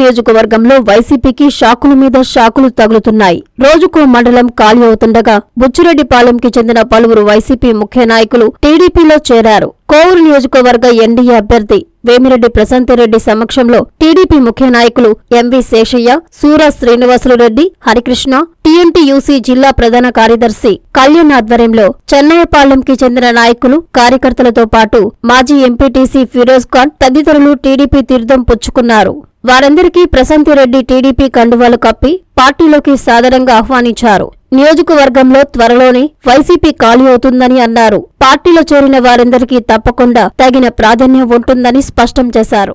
నియోజకవర్గంలో వైసీపీకి షాకుల మీద షాకులు తగులుతున్నాయి. రోజుకో మండలం ఖాళీ అవుతుండగా బుచ్చిరెడ్డిపాలెంకి చెందిన పలువురు వైసీపీ ముఖ్య నాయకులు టీడీపీలో చేరారు. కోవూరు నియోజకవర్గ ఎన్డీఏ అభ్యర్థి వేమిరెడ్డి ప్రశాంతిరెడ్డి సమక్షంలో టీడీపీ ముఖ్య నాయకులు ఎంవి శేషయ్య సూర శ్రీనివాసులు రెడ్డి హరికృష్ణ టీఎన్టీయూసీ జిల్లా ప్రధాన కార్యదర్శి కళ్యాణ్ ఆధ్వర్యంలో చెన్నయ్యపాలెంకి చెందిన నాయకులు కార్యకర్తలతో పాటు మాజీ ఎంపీటీసీ ఫిరోజ్ ఖాన్ తదితరులు టీడీపీ తీర్థం పుచ్చుకున్నారు. వారందరికీ ప్రశాంతిరెడ్డి టీడీపీ కండువాలు కప్పి పార్టీలోకి సాదరంగా ఆహ్వానించారు. నియోజకవర్గంలో త్వరలోనే వైసీపీ ఖాళీ అవుతుందని అన్నారు. పార్టీలో చేరిన వారందరికీ తప్పకుండా తగిన ప్రాధాన్యం ఉంటుందని స్పష్టం చేశారు.